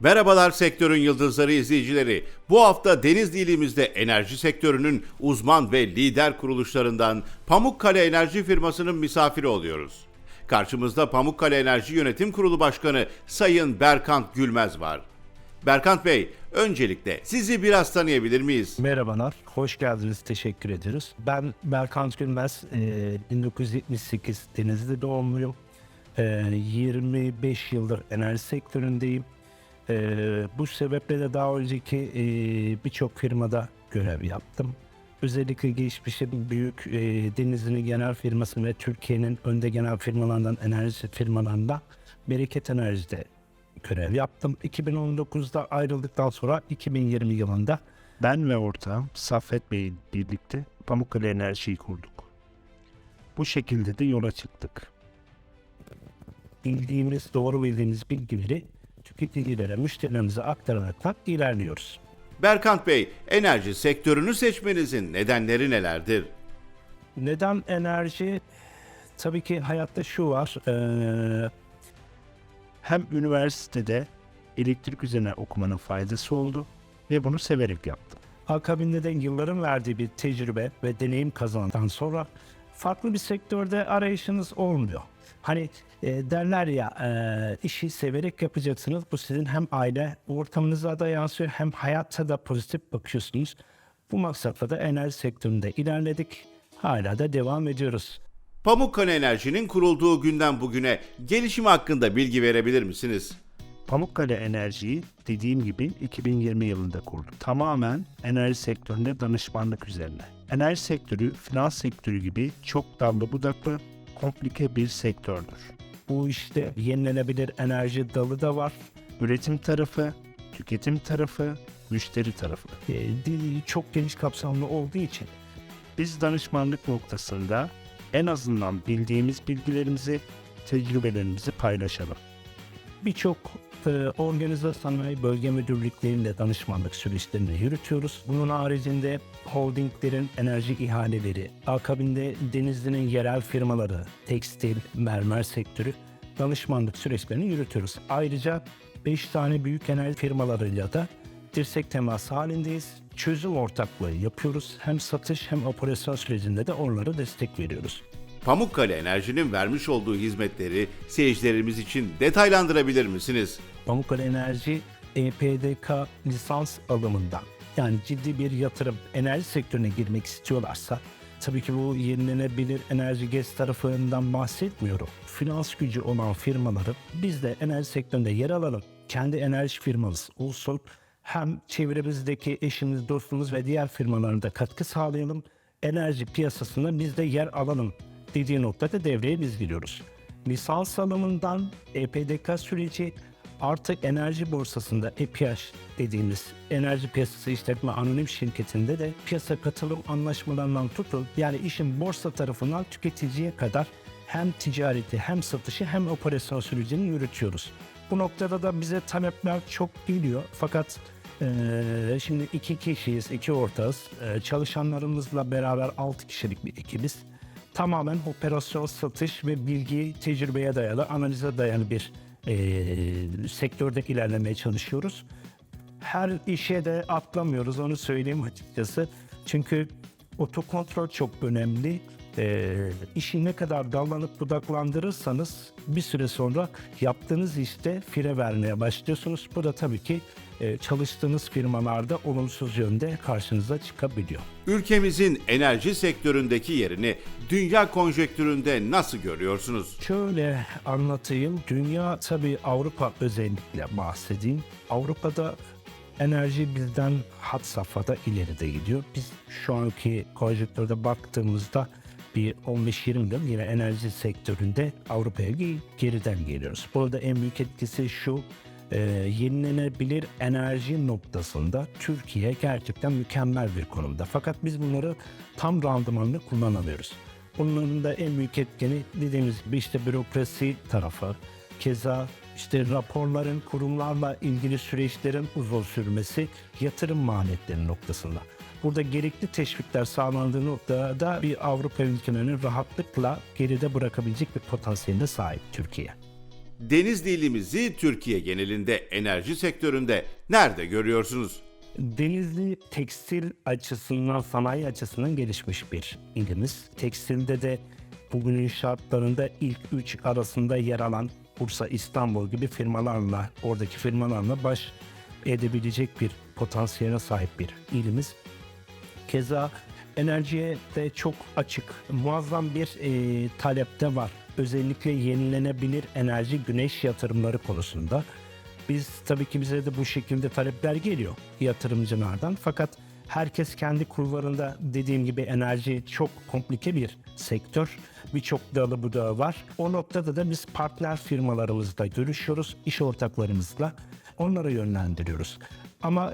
Merhabalar sektörün yıldızları izleyicileri. Bu hafta Denizli ilimizde enerji sektörünün uzman ve lider kuruluşlarından Pamukkale Enerji firmasının misafiri oluyoruz. Karşımızda Pamukkale Enerji Yönetim Kurulu Başkanı Sayın Berkant Gülmez var. Berkant Bey, öncelikle sizi biraz tanıyabilir miyiz? Merhabalar, hoş geldiniz, teşekkür ederiz. Ben Berkant Gülmez, e, 1978 Denizli doğumluyum. E, 25 yıldır enerji sektöründeyim. E, bu sebeple de daha önceki e, birçok firmada görev yaptım. Özellikle geçmişin büyük e, Denizli'nin genel firması ve Türkiye'nin önde genel firmalarından, enerji firmalarında Bereket Enerji'de görev yaptım. 2019'da ayrıldıktan sonra 2020 yılında Ben ve ortağım Saffet Bey birlikte Pamukkale Enerji'yi kurduk. Bu şekilde de yola çıktık. bildiğimiz, doğru bildiğimiz bilgileri tüketicilere, müşterilerimize aktararaktan ilerliyoruz. Berkant Bey, enerji sektörünü seçmenizin nedenleri nelerdir? Neden enerji? Tabii ki hayatta şu var. eee, Hem üniversitede elektrik üzerine okumanın faydası oldu ve bunu severek yaptım. akabinde de yılların verdiği bir tecrübe ve deneyim kazandıktan sonra farklı bir sektörde arayışınız olmuyor. Hani e, derler ya e, işi severek yapacaksınız. Bu sizin hem aile ortamınıza da yansıyor hem hayatta da pozitif bakıyorsunuz. Bu maksatla da enerji sektöründe ilerledik. Hala da devam ediyoruz. Pamukkale Enerji'nin kurulduğu günden bugüne gelişimi hakkında bilgi verebilir misiniz? Pamukkale Enerji'yi dediğim gibi 2020 yılında kurduk. Tamamen enerji sektöründe danışmanlık üzerine. Enerji sektörü finans sektörü gibi çok dallı budaklı, komplike bir sektördür. Bu işte yenilenebilir enerji dalı da var. Üretim tarafı, tüketim tarafı, müşteri tarafı. E, çok geniş kapsamlı olduğu için Biz danışmanlık noktasında en azından bildiğimiz bilgilerimizi, tecrübelerimizi paylaşalım. birçok e, organize sanayi bölge müdürlüklerinde danışmanlık süreçlerini yürütüyoruz. Bunun haricinde holdinglerin enerji ihaleleri, akabinde Denizli'nin yerel firmaları, tekstil, mermer sektörü danışmanlık süreçlerini yürütüyoruz. Ayrıca 5 tane büyük enerji firmalarıyla da dirsek temas halindeyiz. Çözüm ortaklığı yapıyoruz. Hem satış hem operasyon sürecinde de onlara destek veriyoruz. Pamukkale Enerji'nin vermiş olduğu hizmetleri seyircilerimiz için detaylandırabilir misiniz? Pamukkale Enerji EPDK lisans alımından yani ciddi bir yatırım enerji sektörüne girmek istiyorlarsa tabii ki bu yenilenebilir enerji GES tarafından bahsetmiyorum. Finans gücü olan firmaları biz de enerji sektöründe yer alalım. Kendi enerji firmamız olsun. Hem çevremizdeki eşimiz, dostumuz ve diğer firmalarına da katkı sağlayalım. Enerji piyasasında biz de yer alalım dediği noktada devreye biz giriyoruz lisans alımından EPDK süreci artık enerji borsasında EPH dediğimiz enerji piyasası işletme anonim şirketinde de piyasa katılım anlaşmalarından tutun yani işin borsa tarafından tüketiciye kadar hem ticareti hem satışı hem operasyon sürecini yürütüyoruz. Bu noktada da bize talepler çok geliyor fakat eee, şimdi iki kişiyiz, iki ortağız. Eee, çalışanlarımızla beraber altı kişilik bir ekibiz tamamen operasyon, satış ve bilgi, tecrübeye dayalı, analize dayalı bir eee, sektörde ilerlemeye çalışıyoruz. Her işe de atlamıyoruz onu söyleyeyim açıkçası. Çünkü otokontrol çok önemli. Eee işi ne kadar dallanıp budaklandırırsanız bir süre sonra yaptığınız işte fire vermeye başlıyorsunuz. Bu da tabii ki çalıştığınız firmalarda olumsuz yönde karşınıza çıkabiliyor. Ülkemizin enerji sektöründeki yerini dünya konjektüründe nasıl görüyorsunuz? Şöyle anlatayım. Dünya tabii Avrupa özellikle bahsedeyim. Avrupa'da enerji bizden had safhada ileride gidiyor. Biz şu anki konjektörde baktığımızda bir 15-20 yıl yine enerji sektöründe Avrupa'ya ge- geriden geliyoruz. Burada en büyük etkisi şu, e, yenilenebilir enerji noktasında Türkiye gerçekten mükemmel bir konumda. Fakat biz bunları tam randımanlı kullanamıyoruz. Bunların da en büyük etkeni dediğimiz gibi işte bürokrasi tarafı, keza işte raporların kurumlarla ilgili süreçlerin uzun sürmesi, yatırım maliyetleri noktasında. Burada gerekli teşvikler sağlandığı noktada bir Avrupa ülkelerinin rahatlıkla geride bırakabilecek bir potansiyeline sahip Türkiye. Denizli ilimizi Türkiye genelinde enerji sektöründe nerede görüyorsunuz? Denizli tekstil açısından, sanayi açısından gelişmiş bir ilimiz. Tekstilde de bugünün şartlarında ilk üç arasında yer alan Bursa, İstanbul gibi firmalarla, oradaki firmalarla baş edebilecek bir potansiyele sahip bir ilimiz. Keza enerjiye de çok açık. Muazzam bir e, talepte var. Özellikle yenilenebilir enerji güneş yatırımları konusunda. Biz tabii ki bize de bu şekilde talepler geliyor yatırımcılardan. Fakat herkes kendi kulvarında dediğim gibi enerji çok komplike bir sektör. Birçok dalı budağı var. O noktada da biz partner firmalarımızla görüşüyoruz, iş ortaklarımızla. Onlara yönlendiriyoruz. Ama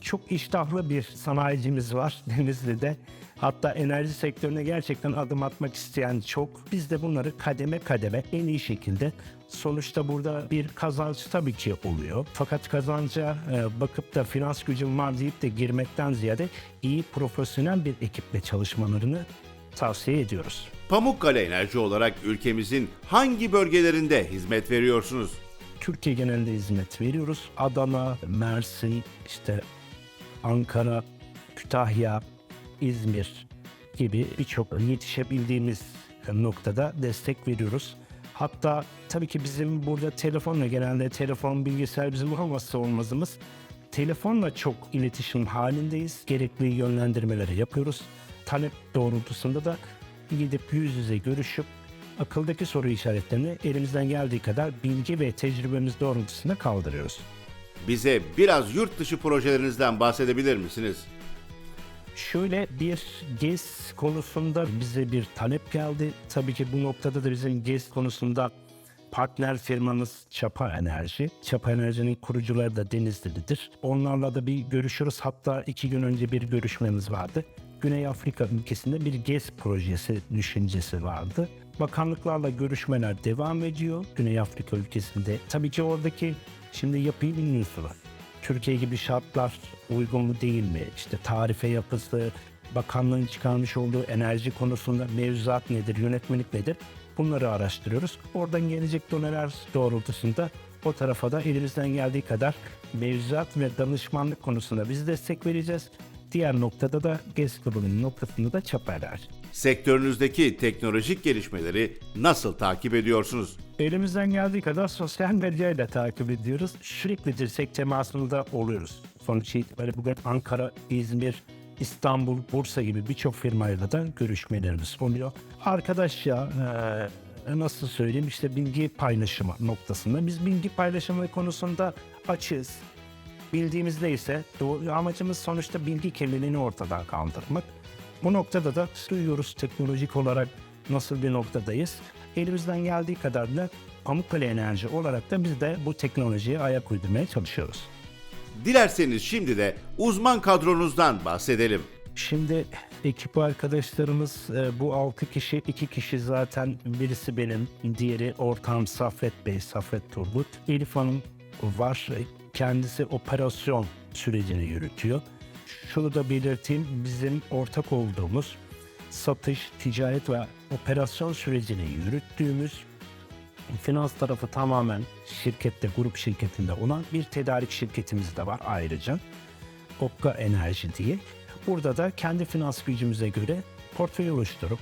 çok iştahlı bir sanayicimiz var Denizli'de. Hatta enerji sektörüne gerçekten adım atmak isteyen çok. Biz de bunları kademe kademe en iyi şekilde sonuçta burada bir kazanç tabii ki oluyor. Fakat kazanca e, bakıp da finans gücüm var deyip de girmekten ziyade iyi profesyonel bir ekiple çalışmalarını tavsiye ediyoruz. Pamukkale Enerji olarak ülkemizin hangi bölgelerinde hizmet veriyorsunuz? Türkiye genelinde hizmet veriyoruz. Adana, Mersin, işte Ankara, Kütahya, İzmir gibi birçok yetişebildiğimiz noktada destek veriyoruz. Hatta tabii ki bizim burada telefonla genelde telefon, bilgisayar bizim olmazsa olmazımız. Telefonla çok iletişim halindeyiz. Gerekli yönlendirmeleri yapıyoruz. Talep doğrultusunda da gidip yüz yüze görüşüp akıldaki soru işaretlerini elimizden geldiği kadar bilgi ve tecrübemiz doğrultusunda kaldırıyoruz. Bize biraz yurt dışı projelerinizden bahsedebilir misiniz? Şöyle bir GES konusunda bize bir talep geldi. Tabii ki bu noktada da bizim GES konusunda partner firmamız Çapa Enerji. Çapa Enerji'nin kurucuları da Denizli'lidir. Onlarla da bir görüşürüz. Hatta iki gün önce bir görüşmemiz vardı. Güney Afrika ülkesinde bir GES projesi düşüncesi vardı. Bakanlıklarla görüşmeler devam ediyor Güney Afrika ülkesinde. Tabii ki oradaki şimdi yapıyı bilmiyorsunuz. Türkiye gibi şartlar uygun mu değil mi? İşte tarife yapısı, bakanlığın çıkarmış olduğu enerji konusunda mevzuat nedir, yönetmelik nedir? Bunları araştırıyoruz. Oradan gelecek doneler doğrultusunda o tarafa da elimizden geldiği kadar mevzuat ve danışmanlık konusunda biz destek vereceğiz. Diğer noktada da GES grubunun noktasında da çaparlar. Sektörünüzdeki teknolojik gelişmeleri nasıl takip ediyorsunuz? Elimizden geldiği kadar sosyal medyayla takip ediyoruz. Sürekli dirsek temasında oluyoruz. Sonuç itibariyle bugün Ankara, İzmir, İstanbul, Bursa gibi birçok firmayla da görüşmelerimiz oluyor. Arkadaş ya eee, nasıl söyleyeyim işte bilgi paylaşımı noktasında. Biz bilgi paylaşımı konusunda açığız. Bildiğimizde ise amacımız sonuçta bilgi kirliliğini ortadan kaldırmak. Bu noktada da duyuyoruz teknolojik olarak nasıl bir noktadayız. Elimizden geldiği kadar da Pamukkale Enerji olarak da biz de bu teknolojiye ayak uydurmaya çalışıyoruz. Dilerseniz şimdi de uzman kadronuzdan bahsedelim. Şimdi ekip arkadaşlarımız e, bu 6 kişi, 2 kişi zaten birisi benim, diğeri ortağım Safret Bey, Safret Turgut. Elif Hanım var, kendisi operasyon sürecini yürütüyor. Şunu da belirteyim, bizim ortak olduğumuz satış, ticaret ve operasyon sürecini yürüttüğümüz finans tarafı tamamen şirkette, grup şirketinde olan bir tedarik şirketimiz de var ayrıca. Okka Enerji diye. Burada da kendi finans gücümüze göre portföy oluşturup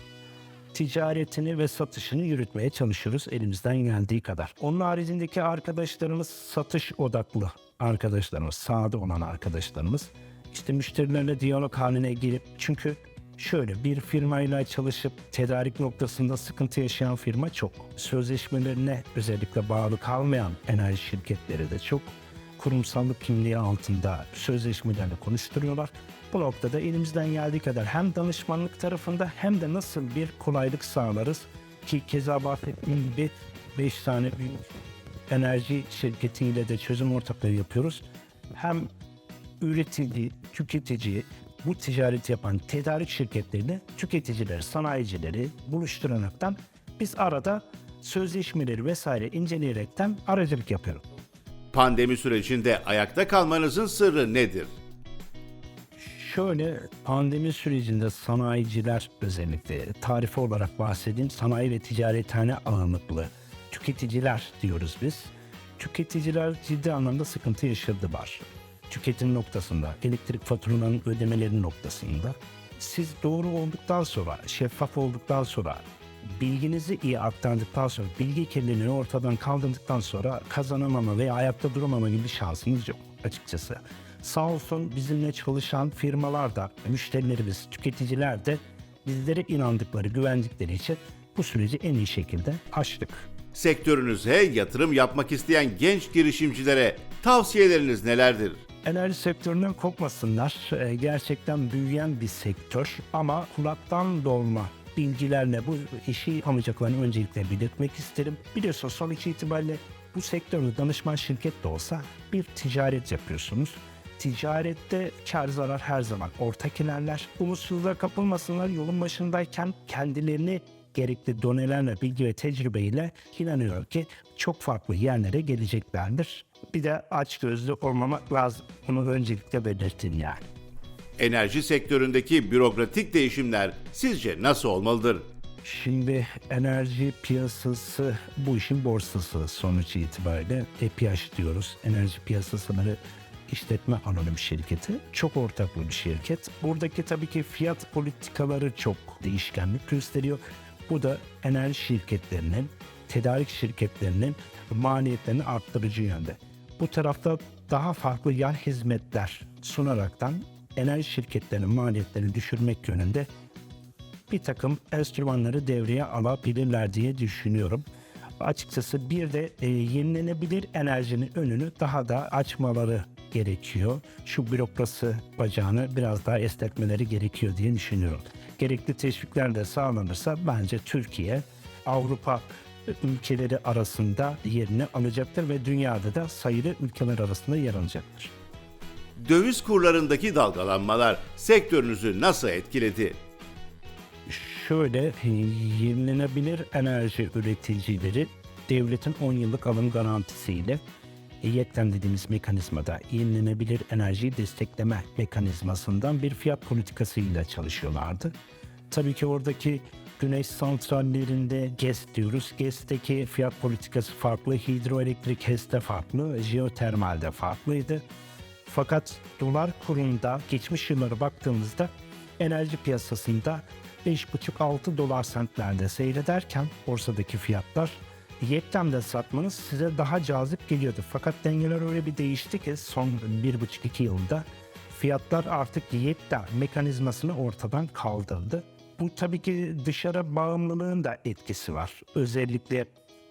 ticaretini ve satışını yürütmeye çalışıyoruz elimizden geldiği kadar. Onun haricindeki arkadaşlarımız satış odaklı arkadaşlarımız, sahada olan arkadaşlarımız. İşte müşterilerle diyalog haline girip çünkü şöyle bir firmayla çalışıp tedarik noktasında sıkıntı yaşayan firma çok. Sözleşmelerine özellikle bağlı kalmayan enerji şirketleri de çok kurumsallık kimliği altında sözleşmelerle konuşturuyorlar. Bu noktada elimizden geldiği kadar hem danışmanlık tarafında hem de nasıl bir kolaylık sağlarız ki keza bahsettiğim gibi 5 tane büyük enerji şirketiyle de çözüm ortaklığı yapıyoruz. Hem üretici, tüketici, bu ticaret yapan tedarik şirketlerini, tüketicileri, sanayicileri buluşturaraktan biz arada sözleşmeleri vesaire inceleyerekten aracılık yapıyoruz. Pandemi sürecinde ayakta kalmanızın sırrı nedir? Şöyle pandemi sürecinde sanayiciler özellikle tarife olarak bahsedeyim sanayi ve ticarethane ağırlıklı tüketiciler diyoruz biz. Tüketiciler ciddi anlamda sıkıntı yaşadılar. Tüketim noktasında, elektrik faturalarının ödemeleri noktasında. Siz doğru olduktan sonra, şeffaf olduktan sonra, bilginizi iyi aktardıktan sonra, bilgi kirliliğini ortadan kaldırdıktan sonra kazanamama veya ayakta duramama gibi şansınız yok açıkçası. Sağ olsun bizimle çalışan firmalar da, müşterilerimiz, tüketiciler de bizlere inandıkları, güvendikleri için bu süreci en iyi şekilde aştık. Sektörünüze yatırım yapmak isteyen genç girişimcilere tavsiyeleriniz nelerdir? Enerji sektöründen kopmasınlar. Ee, Gerçekten büyüyen bir sektör ama kulaktan dolma bilgilerle bu işi yapamayacaklarını öncelikle belirtmek isterim. Biliyorsunuz sonuç itibariyle bu sektörde danışman şirket de olsa bir ticaret yapıyorsunuz. Ticarette kar zarar her zaman ortak ilerler. Umutsuzluğa kapılmasınlar yolun başındayken kendilerini gerekli donelerle, bilgi ve tecrübeyle inanıyorum ki çok farklı yerlere geleceklerdir. Bir de aç gözlü olmamak lazım. Bunu öncelikle belirtin yani. Enerji sektöründeki bürokratik değişimler sizce nasıl olmalıdır? Şimdi enerji piyasası bu işin borsası sonuç itibariyle EPH diyoruz. Enerji Piyasaları İşletme Anonim Şirketi. Çok ortaklı bir şirket. Buradaki tabii ki fiyat politikaları çok değişkenlik gösteriyor. Bu da enerji şirketlerinin, tedarik şirketlerinin maliyetlerini arttırıcı yönde. Bu tarafta daha farklı yan hizmetler sunaraktan enerji şirketlerinin maliyetlerini düşürmek yönünde bir takım enstrümanları devreye alabilirler diye düşünüyorum. Açıkçası bir de e, yenilenebilir enerjinin önünü daha da açmaları gerekiyor. Şu bürokrasi bacağını biraz daha esnetmeleri gerekiyor diye düşünüyorum. Gerekli teşvikler de sağlanırsa bence Türkiye Avrupa ülkeleri arasında yerini alacaktır ve dünyada da sayılı ülkeler arasında yer alacaktır. Döviz kurlarındaki dalgalanmalar sektörünüzü nasıl etkiledi? Şöyle yenilenebilir enerji üreticileri devletin 10 yıllık alım garantisiyle e, YEK'ten dediğimiz mekanizmada yenilenebilir enerjiyi destekleme mekanizmasından bir fiyat politikasıyla çalışıyorlardı. Tabii ki oradaki güneş santrallerinde GES diyoruz. GES'teki fiyat politikası farklı, hidroelektrik HES'te farklı, jeotermalde farklıydı. Fakat dolar kurunda geçmiş yıllara baktığımızda enerji piyasasında 5,5-6 dolar sentlerde seyrederken borsadaki fiyatlar Yektem'de satmanız size daha cazip geliyordu. Fakat dengeler öyle bir değişti ki son 1,5-2 yılda fiyatlar artık Yektem mekanizmasını ortadan kaldırdı. Bu tabii ki dışarı bağımlılığın da etkisi var. Özellikle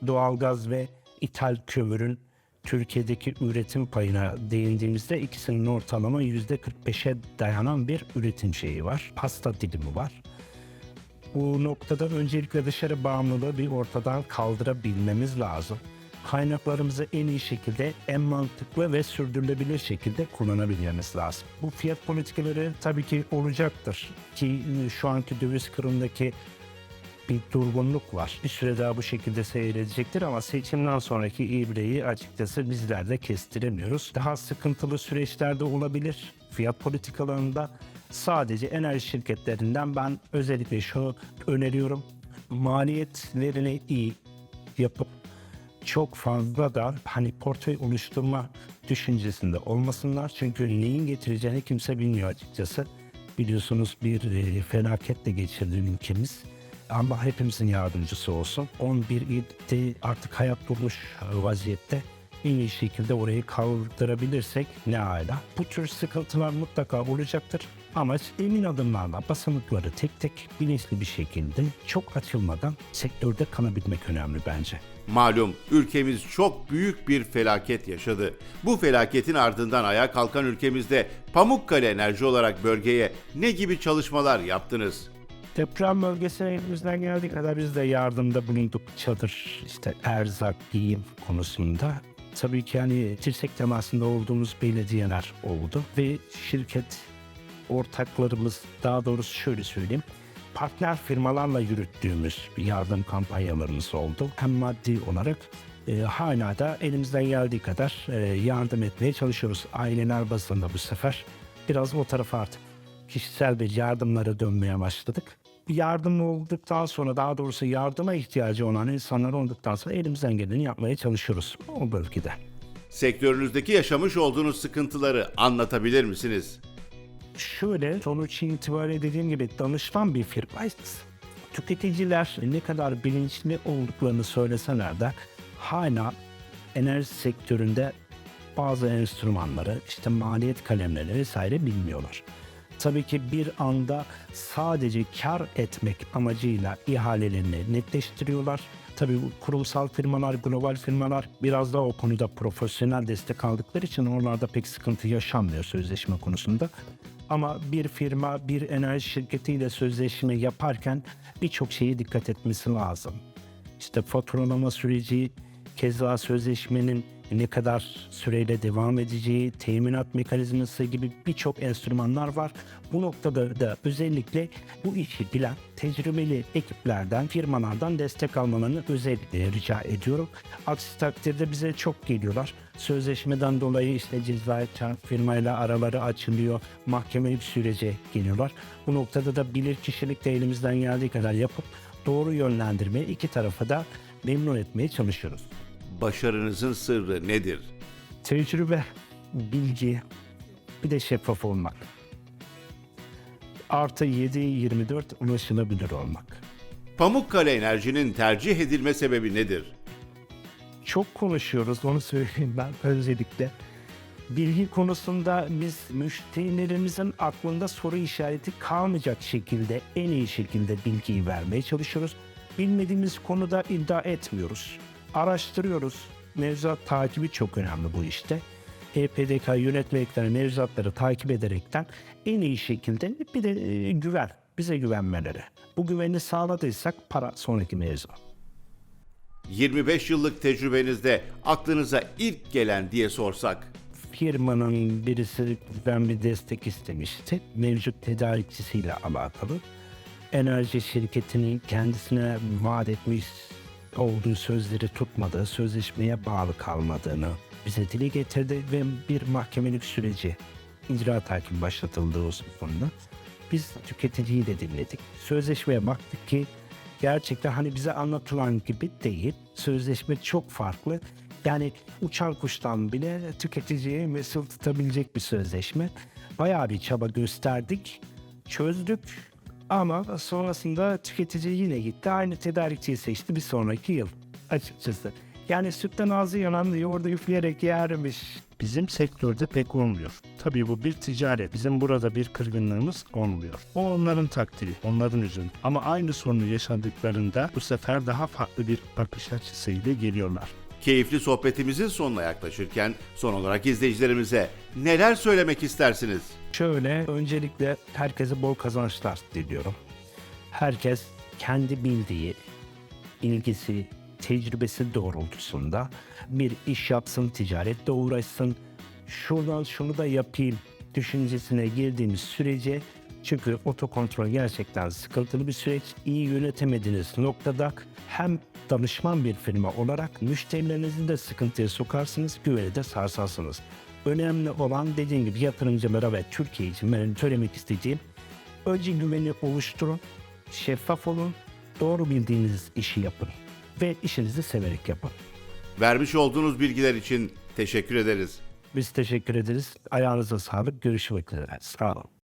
doğalgaz ve ithal kömürün Türkiye'deki üretim payına değindiğimizde ikisinin ortalama %45'e dayanan bir üretim şeyi var. Pasta dilimi var. Bu noktada öncelikle dışarı bağımlılığı bir ortadan kaldırabilmemiz lazım. Kaynaklarımızı en iyi şekilde, en mantıklı ve sürdürülebilir şekilde kullanabilmemiz lazım. Bu fiyat politikaları tabii ki olacaktır ki şu anki döviz kırındaki bir durgunluk var. Bir süre daha bu şekilde seyredecektir ama seçimden sonraki ibreyi açıkçası bizler de kestiremiyoruz. Daha sıkıntılı süreçlerde olabilir fiyat politikalarında. Sadece enerji şirketlerinden ben özellikle şunu öneriyorum. Maliyetlerini iyi yapıp çok fazla da hani portföy oluşturma düşüncesinde olmasınlar. Çünkü neyin getireceğini kimse bilmiyor açıkçası. Biliyorsunuz bir e, felaketle geçirdi ülkemiz. Allah hepimizin yardımcısı olsun. 11 ilde artık hayat durmuş vaziyette. En iyi şekilde orayı kaldırabilirsek ne ala. Bu tür sıkıntılar mutlaka olacaktır. Ama emin adımlarla basamakları tek tek bilinçli bir şekilde çok açılmadan sektörde kalabilmek önemli bence. Malum ülkemiz çok büyük bir felaket yaşadı. Bu felaketin ardından ayağa kalkan ülkemizde Pamukkale Enerji olarak bölgeye ne gibi çalışmalar yaptınız? Deprem bölgesine elimizden geldiği kadar biz de yardımda bulunduk. Çadır, işte erzak, giyim konusunda. Tabii ki hani dirsek temasında olduğumuz belediyeler oldu ve şirket ortaklarımız daha doğrusu şöyle söyleyeyim partner firmalarla yürüttüğümüz bir yardım kampanyalarımız oldu. Hem maddi olarak e, hala da elimizden geldiği kadar e, yardım etmeye çalışıyoruz. Aileler bazında bu sefer biraz o tarafa artık kişisel bir yardımlara dönmeye başladık. yardım olduktan sonra daha doğrusu yardıma ihtiyacı olan insanlar olduktan sonra elimizden geleni yapmaya çalışıyoruz o bölgede. Sektörünüzdeki yaşamış olduğunuz sıkıntıları anlatabilir misiniz? Şöyle sonuç itibariyle dediğim gibi danışman bir firmayız. Tüketiciler ne kadar bilinçli olduklarını söyleseler de hala enerji sektöründe bazı enstrümanları, işte maliyet kalemleri vesaire bilmiyorlar. Tabii ki bir anda sadece kar etmek amacıyla ihalelerini netleştiriyorlar. Tabii kurumsal firmalar, global firmalar biraz daha o konuda profesyonel destek aldıkları için oralarda pek sıkıntı yaşanmıyor sözleşme konusunda. Ama bir firma, bir enerji şirketiyle sözleşme yaparken birçok şeye dikkat etmesi lazım. İşte faturalama süreci, keza sözleşmenin ne kadar süreyle devam edeceği, teminat mekanizması gibi birçok enstrümanlar var. Bu noktada da özellikle bu işi bilen tecrübeli ekiplerden, firmalardan destek almalarını özellikle rica ediyorum. Aksi takdirde bize çok geliyorlar. Sözleşmeden dolayı işte ceza eden firmayla araları açılıyor, mahkemeli bir sürece geliyorlar. Bu noktada da bilir kişilik de elimizden geldiği kadar yapıp doğru yönlendirmeye iki tarafa da memnun etmeye çalışıyoruz. Başarınızın sırrı nedir? Tecrübe, bilgi, bir de şeffaf olmak. Artı 7-24 ulaşılabilir olmak. Pamukkale Enerji'nin tercih edilme sebebi nedir? Çok konuşuyoruz onu söyleyeyim ben özellikle. Bilgi konusunda biz müşterilerimizin aklında soru işareti kalmayacak şekilde en iyi şekilde bilgiyi vermeye çalışıyoruz. Bilmediğimiz konuda iddia etmiyoruz. Araştırıyoruz. Mevzuat takibi çok önemli bu işte. EPDK yönetmelikleri, mevzuatları takip ederekten en iyi şekilde bir de e, güven, bize güvenmeleri. Bu güveni sağladıysak para sonraki mevzu. 25 yıllık tecrübenizde aklınıza ilk gelen diye sorsak, firmanın birisi ben bir destek istemişti. Mevcut tedarikçisiyle alakalı. Enerji şirketinin kendisine vaat etmiş olduğu sözleri tutmadığı, sözleşmeye bağlı kalmadığını bize dile getirdi ve bir mahkemelik süreci icra takibi başlatıldı o konuda. Biz tüketiciyi de dinledik. Sözleşmeye baktık ki gerçekten hani bize anlatılan gibi değil. Sözleşme çok farklı. Yani uçan kuştan bile tüketiciye mesul tutabilecek bir sözleşme. Bayağı bir çaba gösterdik, çözdük ama sonrasında tüketici yine gitti. Aynı tedarikçiyi seçti bir sonraki yıl açıkçası. Yani sütten ağzı yanan yoğurdu üfleyerek yermiş. Bizim sektörde pek olmuyor. Tabii bu bir ticaret. Bizim burada bir kırgınlığımız olmuyor. O onların takdiri, onların üzün. Ama aynı sorunu yaşadıklarında bu sefer daha farklı bir bakış açısıyla geliyorlar. keyifli sohbetimizin sonuna yaklaşırken son olarak izleyicilerimize neler söylemek istersiniz? Şöyle öncelikle herkese bol kazançlar diliyorum. Herkes kendi bildiği, ilgisi, tecrübesi doğrultusunda bir iş yapsın, ticaretle uğraşsın. Şuradan şunu da yapayım düşüncesine girdiğimiz sürece çünkü otokontrol gerçekten sıkıntılı bir süreç. İyi yönetemediğiniz noktada hem danışman bir firma olarak müşterilerinizi de sıkıntıya sokarsınız, güveni de sarsarsınız. Önemli olan dediğim gibi yatırımcılara ve Türkiye için benim söylemek istediğim önce güveni oluşturun, şeffaf olun, doğru bildiğiniz işi yapın ve işinizi severek yapın. Vermiş olduğunuz bilgiler için teşekkür ederiz. Biz teşekkür ederiz. Ayağınıza sağlık. Görüşmek üzere. Sağ olun.